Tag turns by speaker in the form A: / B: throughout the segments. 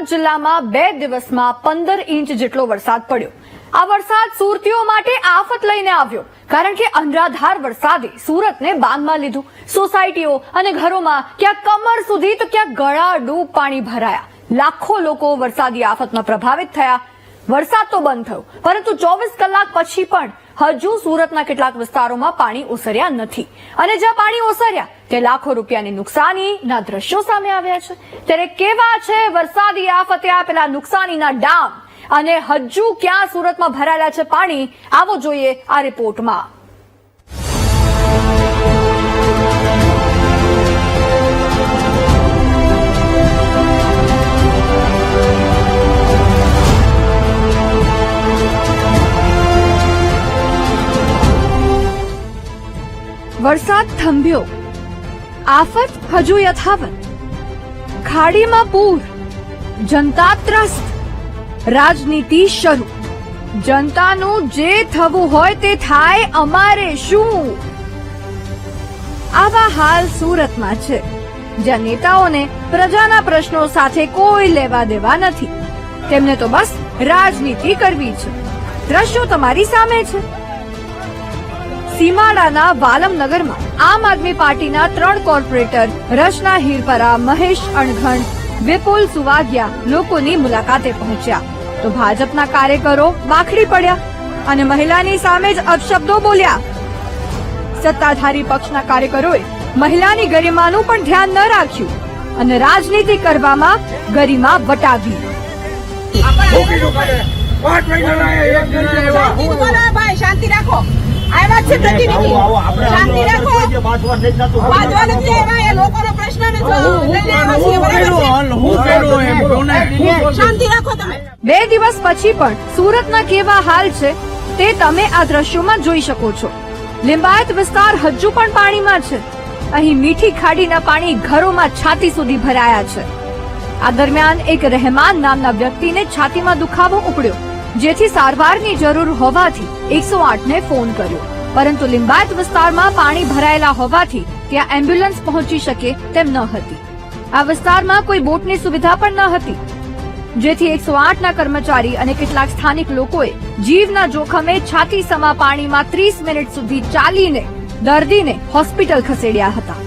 A: સુરત જિલ્લામાં બે દિવસમાં પંદર ઇંચ જેટલો વરસાદ પડ્યો. આ વરસાદ સુરતીઓ માટે આફત લઈને આવ્યો, કારણ કે અનરાધાર વરસાદે સુરતને બાંધમાં લીધું. સોસાયટીઓ અને ઘરોમાં ક્યાં કમર સુધી તો ક્યાં ગળા, ડૂબ, પાણી ભરાયા. લાખો લોકો વરસાદી આફતમાં પ્રભાવિત થયા. વરસાદ તો બંધ થયો, પરંતુ ચોવીસ કલાક પછી પણ હજુ સુરતના કેટલાક વિસ્તારોમાં પાણી ઓસર્યા નથી. અને જ્યાં પાણી ઓસર્યા તે લાખો રૂપિયાની નુકસાનીના દ્રશ્યો સામે આવ્યા છે. ત્યારે કેવા છે વરસાદી આફતે આપેલા નુકસાનીના ડામ? અને હજુ ક્યાં સુરતમાં ભરાયેલા છે પાણી? આવો જોઈએ આ રિપોર્ટમાં. વરસાદ થંભ્યો. આફત હજુ યથાવત. ખાડીમાં પૂર. જનતા ત્રસ્ત. રાજનીતિ શરૂ. જનતાનું જે થવું હોય તે થાય અમારે શું? આવા હાલ સુરતમાં છે. જ્યાં નેતાઓને પ્રજાના પ્રશ્નો સાથે કોઈ લેવા દેવા નથી. તેમને તો બસ રાજનીતિ કરવી છે. દ્રશ્યો તમારી સામે છે. સીમાડાના વાલમનગરમાં આમ આદમી પાર્ટીના ત્રણ કોર્પોરેટર રચના હીરપરા મહેશ અણઘણ વિપુલ સુવાગિયા લોકોની મુલાકાતે પહોંચ્યા. તો ભાજપના કાર્યકરો બાખડી પડ્યા અને મહિલાની સામે જ અપશબ્દો બોલ્યા. સત્તાધારી પક્ષના કાર્યકરોએ મહિલાની ગરિમાનું પણ ધ્યાન ન રાખ્યું અને રાજનીતિ કરવામાં ગરિમા વટાવી.
B: શાંતિ રાખો. આવ્યા છે પ્રતિનિધિ. શાંતિ રાખો. વાંધવા નથી આવ્યા એ લોકોનો પ્રશ્ન ને જો લઈને આવ્યા છીએ, બરાબર
C: હું કર્યું એમ કોને
B: છે? શાંતિ રાખો તમે.
A: બે દિવસ પછી પણ સુરતના કેવા હાલ છે તે તમે આ દ્રશ્યોમાં જોઈ શકો છો. લિંબાયત વિસ્તાર હજુ પણ પાણીમાં છે. અહીં મીઠી ખાડીના પાણી ઘરોમાં છાતી સુધી ભરાયા છે. આ દરમિયાન એક રહેમાન નામના વ્યક્તિને છાતીમાં દુખાવો ઉપડ્યો. જેથી સારવારની જરૂર હોવાથી એકસો ને ફોન કર્યો. પરંતુ લિંબાયત વિસ્તારમાં પાણી ભરાયેલા હોવાથી ત્યાં એમ્બ્યુલન્સ પહોંચી શકે તેમ ન હતી. આ વિસ્તારમાં કોઈ બોટની સુવિધા પણ ન હતી. જેથી એકસો ના કર્મચારી અને કેટલાક સ્થાનિક લોકોએ જીવના જોખમે છાતી સમા પાણીમાં ત્રીસ મિનિટ સુધી ચાલીને, દર્દીને હોસ્પિટલ ખસેડ્યા હતા.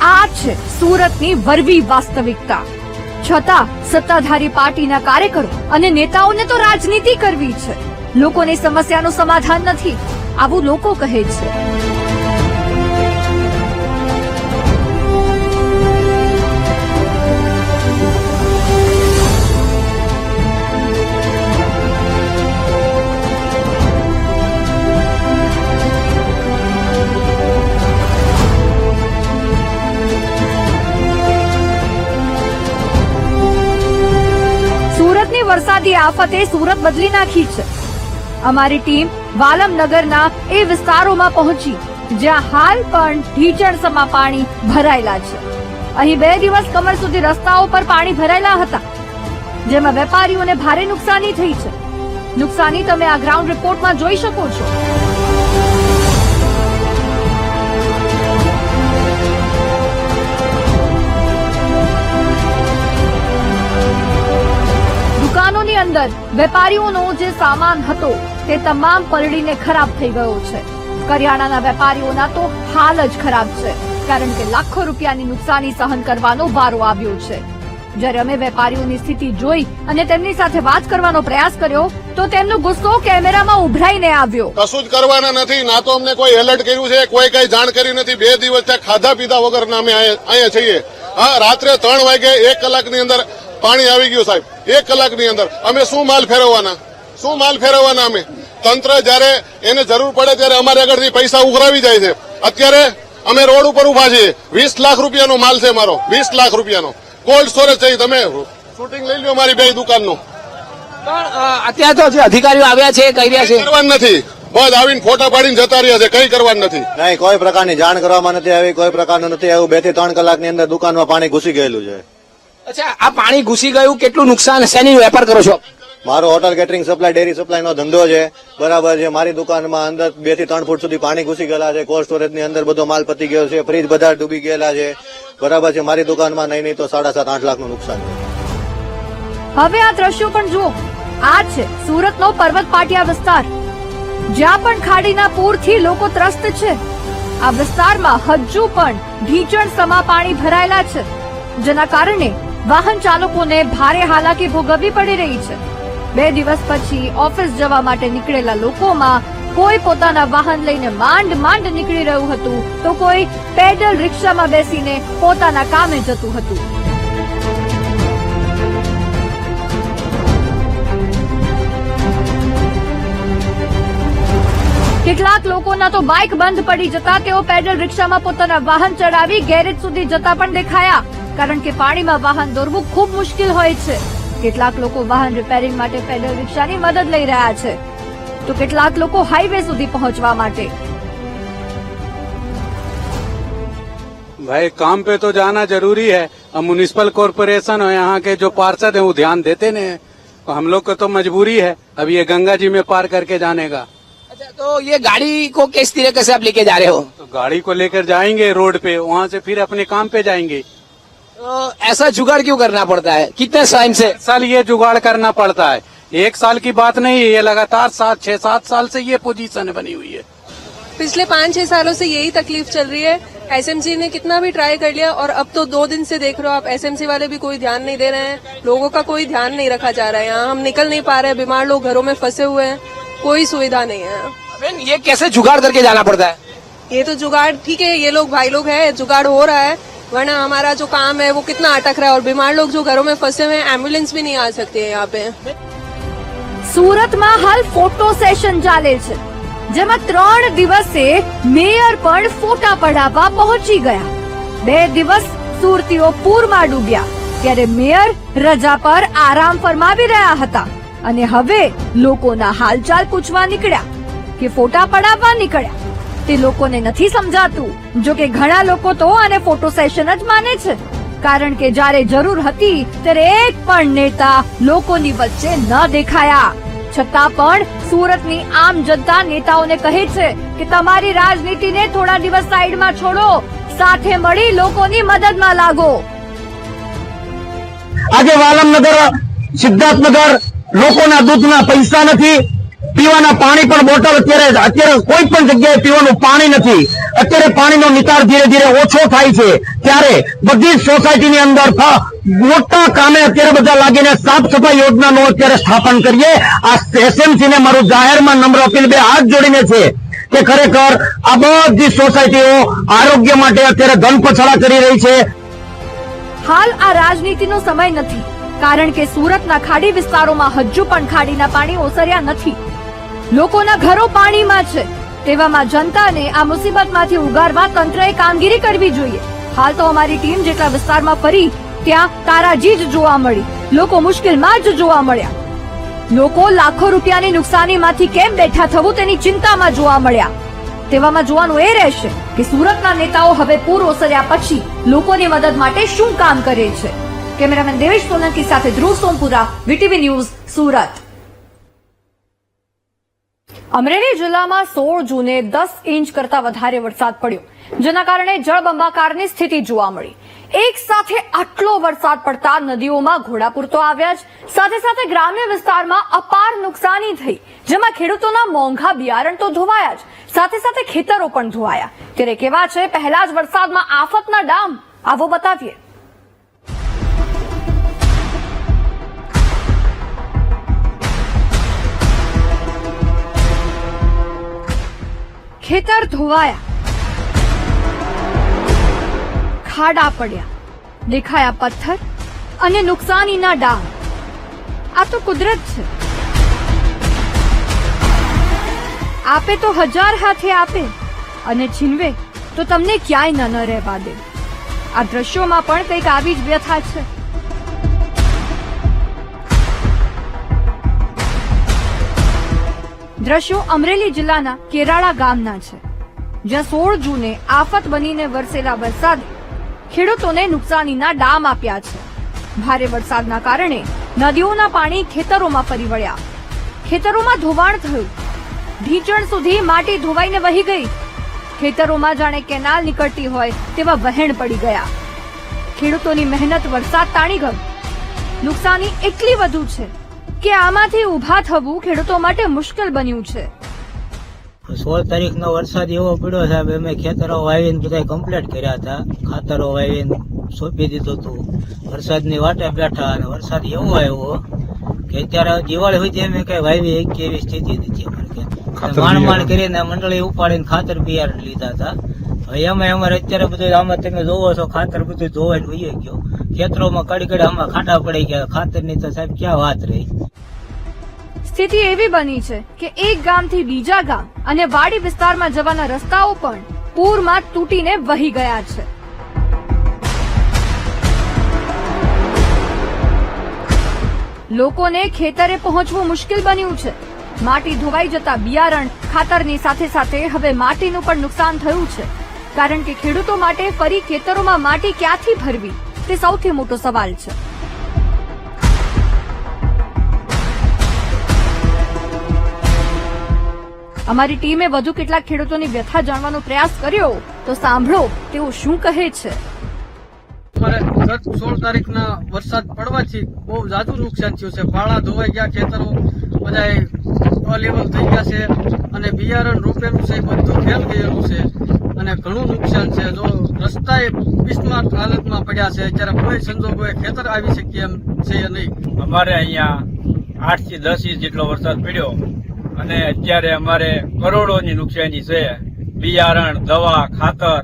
A: આ છે સુરતની વરવી વાસ્તવિકતા. છતાં સત્તાધારી પાર્ટીના કાર્યકરો અને નેતાઓને તો રાજનીતિ કરવી છે. લોકોની સમસ્યાનું સમાધાન નથી, આવું લોકો કહે છે. આફતે સુરત બદલી નાખી છે. અમારી ટીમ વાલમનગરના એ વિસ્તારોમાં પહોંચી, જ્યાં હાલ પણ ઢીચણસમાં પાણી ભરાયેલા છે. અહીં બે દિવસ કમર સુધી રસ્તાઓ પર પાણી ભરાયેલા હતા, જેમાં વેપારીઓને ભારે નુકસાની થઈ છે. નુકસાની તમે આ ગ્રાઉન્ડ રિપોર્ટમાં જોઈ શકો છો. દુકાનોની અંદર વેપારીઓનો જે સામાન હતો તે તમામ પલળીને ખરાબ થઈ ગયો છે. કરિયાણાના વેપારીઓના તો હાલ જ ખરાબ છે, કારણ કે લાખો રૂપિયાની નુકસાની સહન કરવાનો વારો આવ્યો છે. જ્યારે અમે વેપારીઓની સ્થિતિ જોઈ અને તેમની સાથે વાત કરવાનો પ્રયાસ કર્યો, તો તેમનો ગુસ્સો કેમેરામાં ઉભરાઈને આવ્યો.
D: કશું જ કરવાના નથી, ના તો અમને કોઈ એલર્ટ કર્યું છે, કોઈ કઈ જાણ કરી નથી. બે દિવસ ખાધા પીધા વગર અમે અહીંયા છીએ. હા, રાત્રે ત્રણ વાગે એક કલાકની અંદર પાણી આવી ગયું સાહેબ. એક કલાકની અંદર. અમે શું માલ ફેરવવાના? શું માલ ફેરવવાના અમે? તંત્ર જયારે એને જરૂર પડે ત્યારે અમારે આગળથી પૈસા ઉઘરાવી જાય છે. અત્યારે અમે રોડ ઉપર ઊભા છીએ. વીસ લાખ રૂપિયાનો માલ છે મારો. વીસ લાખ રૂપિયાનો. કોલ્ડ સ્ટોરેજ છે તમે શૂટિંગ લઈ લ્યો મારી બે દુકાનનું.
E: અત્યારે તો જે અધિકારીઓ આવ્યા છે કહી રહ્યા છે.
D: કરવાનું નથી. બસ આવીને ફોટા પાડીને જતા રહ્યા છે. કઈ કરવાનું નથી.
F: નહીં કોઈ પ્રકારની જાણ કરવામાં નથી આવી કોઈ પ્રકારનું નથી આવ્યું. બેથી ત્રણ કલાકની અંદર દુકાનમાં પાણી ઘૂસી ગયેલું છે.
E: અચ્છા આ પાણી ઘૂસી ગયું કેટલું નુકસાન શેની વેપાર કરો છો?
F: મારો હોટલ કેટરિંગ સપ્લાય ડેરી સપ્લાયનો ધંધો છે. બરાબર છે. મારી દુકાનમાં અંદર બેથી ત્રણ ફૂટ સુધી પાણી ઘૂસી ગયેલા છે. કોલ્ડ સ્ટોરેજની અંદર બધો માલ પતી ગયો છે. ફ્રીજ બધા ડૂબી ગયેલા છે. બરાબર છે. મારી દુકાનમાં નહીં નહીં તો સાડા સાત આઠ લાખનું નુકસાન છે.
A: હવે આ દ્રશ્યો પણ જુઓ. આ છે સુરતનો પર્વત પાટિયા વિસ્તાર. જ્યાં પણ ખાડીના પૂરથી લોકો ત્રસ્ત છે. આ વિસ્તારમાં હજુ પણ ઢીચણ સમા પાણી ભરાયેલા છે. જેના કારણે વાહન ચાલકોને ભારે હાલાકી ભોગવવી પડી રહી છે. બે દિવસ પછી ઓફિસ જવા માટે નીકળેલા લોકોમાં કોઈ પોતાના વાહન લઈને માંડ માંડ નીકળી રહ્યું હતું તો કોઈ પેડલ રિક્ષામાં બેસીને પોતાના કામે જતું હતું. કેટલાક લોકોના તો બાઇક બંધ પડી જતા તેઓ પેડલ રિક્ષામાં પોતાના વાહન ચડાવી ગેરેજ સુધી જતા પણ દેખાયા. કારણ કે પાણીમાં વાહન દોરવું ખૂબ મુશ્કેલ હોય છે કેટલાક લોકો વાહન રિપેરિંગ માટે પેડલ રિક્ષાની મદદ લઈ રહ્યા છે તો કેટલાક લોકો હાઈવે સુધી પહોંચવા માટે
G: भाई काम पे तो जाना जरूरी है अब म्यूनिसिपल कॉरपोरेशन और यहाँ के जो पार्षद हैं वो ध्यान देते नहीं हैं तो हम लोग को तो मजबूरी है अब ये गंगा जी में पार करके जाने का
E: अच्छा तो ये गाड़ी को किस तरीके से आप लेके जा रहे हो
G: तो गाड़ी को लेकर जाएंगे रोड पे वहाँ से फिर अपने काम पे जाएंगे
E: तो ऐसा जुगाड़ क्यों करना पड़ता है? कितने टाइम से?
G: एक साल ये जुगाड़ करना पड़ता है। एक साल की बात नहीं है ये लगातार सात छह सात साल से ये पोजीशन बनी हुई है।
H: पिछले पाँच छह सालों से यही तकलीफ़ चल रही है। एसएमसी ने कितना भी ट्राई कर लिया और अब तो दो दिन से देख रहे हो आप एसएमसी वाले भी कोई ध्यान नहीं दे रहे हैं। लोगों का कोई ध्यान नहीं रखा जा रहा है यहाँ। हम निकल नहीं पा रहे हैं बीमार लोग घरों में फंसे हुए हैं। कोई सुविधा नहीं है।
E: ये कैसे जुगाड़ करके जाना पड़ता है?
H: ये तो जुगाड़ ठीक है ये लोग भाई लोग है जुगाड़ हो रहा है। वरना हमारा जो काम है वो कितना अटक रहा है और बीमार लोग जो घरों में फंसे हुए हैं एम्बुलेंस भी नहीं आ सकती है यहाँ पे
A: સુરતમાં હાલ ફોટો સેશન ચાલે છે જેમાં ત્રણ દિવસે મેયર પણ ફોટા પડાવવા પહોંચી ગયા બે દિવસ સુરતીઓ પૂરમાં ડૂબ્યા ત્યારે મેયર રજા પર આરામ ફરમાવી રહ્યા હતા અને હવે લોકોના હાલચાલ પૂછવા નીકળ્યા કે ફોટા પડાવવા નીકળ્યા તે લોકોને નથી સમજાતું. જો કે ઘણા લોકો તો આને ફોટો સેશન જ માને છે. કારણ કે જ્યારે જરૂર હતી, ત્યારે એક પણ નેતા લોકોની વચ્ચે ન દેખાયા. છતાં પણ સુરતની આમ જનતા નેતાઓને કહે છે કે તમારી રાજનીતિને થોડા દિવસ સાઈડમાં છોડો. સાથે મળી લોકોની મદદમાં લાગો.
I: આજે વાલમનગર, સિદ્ધાર્થનગર લોકોના દૂધના પૈસા નથી. પીવાના પાણી પણ બોટલ અત્યારે અત્યારે કોઈ પણ જગ્યાએ પીવાનું પાણી નથી. અત્યારે પાણીનો નિકાલ ધીરે ધીરે ઓછો થાય છે. ત્યારે બધી સોસાયટીની અંદર મોટા કામે અત્યારે બધા લાગીને સાફ સફાઈ યોજનાનું અત્યારે સ્થાપન કરીએ. આ એસએમસી ને મારું જાહેરમાં નમ્ર અપીલ બે હાથ જોડીને છે કે ખરેખર આ બધી સોસાયટીઓ આરોગ્ય માટે અત્યારે ધન પછાડા કરી રહી છે.
A: હાલ આ રાજનીતિનો સમય નથી. કારણ કે સુરતના ખાડી વિસ્તારોમાં હજુ પણ ખાડીના પાણી ઓસર્યા નથી. લોકોના ઘરો પાણીમાં છે. તેવામાં જનતાને આ મુસીબતમાંથી ઉગારવા તંત્રએ કામગીરી કરવી જોઈએ. હાલ તો અમારી ટીમ જેટલા વિસ્તારમાં ફરી ત્યાં તારાજી જ જોવા મળી. લોકો મુશ્કેલમાં જ જોવા મળ્યા. લોકો લાખો રૂપિયાની નુકસાનીમાંથી કેમ બેઠા થવું તેની ચિંતામાં જોવા મળ્યા. તેવામાં જોવાનું એ રહેશે કે સુરતના નેતાઓ હવે પૂર ઓસર્યા પછી લોકોની મદદ માટે શું કામ કરે છે. કેમેરામેન દેવેશ સોલંકી સાથે ધ્રુવ સોમપુરા, વીટીવી ન્યૂઝ સુરત. અમરેલી જિલ્લામાં સોળ જૂને દસ ઇંચ કરતા વધારે વરસાદ પડ્યો, જેના કારણે જળબંબાકારની સ્થિતિ જોવા મળી. એક સાથે આટલો વરસાદ પડતા નદીઓમાં ઘોડાપૂર તો આવ્યા જ, સાથે સાથે ગ્રામ્ય વિસ્તારમાં અપાર નુકસાની થઈ, જેમાં ખેડૂતોના મોંઘા બિયારણ તો ધોવાયા જ, સાથે સાથે ખેતરો પણ ધોવાયા. ત્યારે કેવા છે, પહેલા જ વરસાદમાં આફતના ડામ, આવો બતાવીએ. ખેતર ધોવાયા. ખાડા પડ્યા. દેખાયા પથ્થર અને નુકસાનીના ડાળ આ તો કુદરત છે. આપે તો હજાર હાથે આપે અને છીનવે તો તમને ક્યાંય ન રહેવા દે. આ દ્રશ્યોમાં પણ કંઈક આવી જ વ્યથા છે. દ્રશ્યો અમરેલી જિલ્લાના કેરાળા ગામના છે. જ્યાં સોળ જૂને આફત બનીને વરસેલા વરસાદે ખેડૂતોને નુકસાનીના ડામ આપ્યા છે. ભારે વરસાદના કારણે નદીઓના પાણી ખેતરોમાં ફરી વળ્યા. ખેતરોમાં ધોવાણ થયું. ઢીચણ સુધી માટી ધોવાઈને વહી ગઈ. ખેતરોમાં જાણે કેનાલ નીકળતી હોય તેવા વહેણ પડી ગયા. ખેડૂતોની મહેનત વરસાદ તાણી ગયો. નુકસાની એટલી વધુ છે કે આમાંથી ઊભા થવું ખેડૂતો માટે મુશ્કેલ બન્યું છે.
J: સોળ તારીખ નો વરસાદ એવો પડ્યો સાહેબ અમે ખેતરો વાવીને બધા કમ્પ્લીટ કર્યા હતા. ખાતરો વાવીને સોંપી દીધું હતું. વરસાદની વાટે બેઠા અને વરસાદ એવો આવ્યો કે અત્યારે દિવાળી સુધી અમે કઈ વાવી એક એવી સ્થિતિ નથી માણ માણ કરીને મંડળી ઉપાડીને ખાતર બિયારણ લીધા હતા. એમાં અમારે અત્યારે બધું આમાં તમે જોવો છો, ખાતર બધું ધોવાઈને વહી ગયો. ખેતરોમાં કડી કડી આમાં ખાટા પડી ગયા. ખાતરની તો સાહેબ ક્યાં વાત રહી?
A: સ્થિતિ એવી બની છે કે એક ગામથી બીજા ગામ અને વાડી વિસ્તારમાં જવાના રસ્તાઓ પણ પૂરમાં તૂટીને વહી ગયા છે. લોકોને ખેતરે પહોંચવું મુશ્કેલ બન્યું છે. માટી ધોવાઈ જતા બિયારણ ખાતરની સાથે સાથે હવે માટીનું પણ નુકસાન થયું છે. કારણ કે ખેડૂતો માટે ફરી ખેતરોમાં માટી ક્યાંથી ભરવી? તે સૌથી મોટો સવાલ છે. અમારી ટીમે વધુ કેટલાક ખેડૂતોની વ્યથા જાણવાનો પ્રયાસ કર્યો, તો સાંભળો, તેઓ શું કહે છે.
C: અમારે ગત સોળ તારીખના વરસાદ પડવાથી બહુ જાજુ નુકસાન થયું છે. પાળા ધોવાઈ ગયા, ખેતરો બધા અલેવલ થઈ ગયા છે અને બિયારણ રોપેલું છે, બધું ફેલ ગયેલું છે. અને ઘણું નુકસાન છે. જો રસ્તાએ બિસ્માર હાલતમાં પડ્યા છે અત્યારે કોઈ સંજોગોએ ખેતર આવી શકીએ એમ છે નહીં.
K: અમારે અહીંયા આઠથી દસ ઇંચ જેટલો વરસાદ પડ્યો અને અત્યારે અમારે કરોડોની નુકસાની છે. બિયારણ દવા ખાતર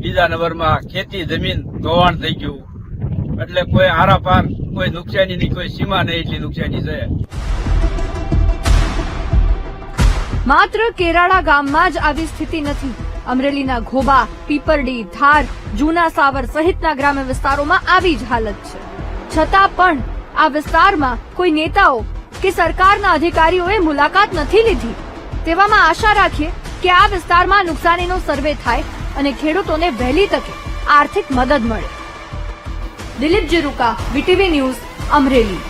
K: બીજા નંબરમાં ખેતી જમીન ધોવાણ થઈ ગયું. એટલે કોઈ આરાપાર કોઈ નુકસાનીની કોઈ સીમા નહીં એટલી નુકસાની છે.
A: માત્ર કેરાળા ગામમાં જ આવી સ્થિતિ નથી. અમરેલીના ઘોબા, પીપરડી, ધાર, જૂના સાવર સહિતના ગ્રામ્ય વિસ્તારોમાં આવી જ હાલત છે. છતાં પણ આ વિસ્તારમાં કોઈ નેતાઓ કે સરકારના અધિકારીઓએ મુલાકાત નથી લીધી. તેવામાં આશા રાખીએ કે આ વિસ્તારમાં નુકસાનીનો સર્વે થાય અને ખેડૂતોને વહેલી તકે આર્થિક મદદ મળે. Dilip Jiruka, VTV news, Amreli.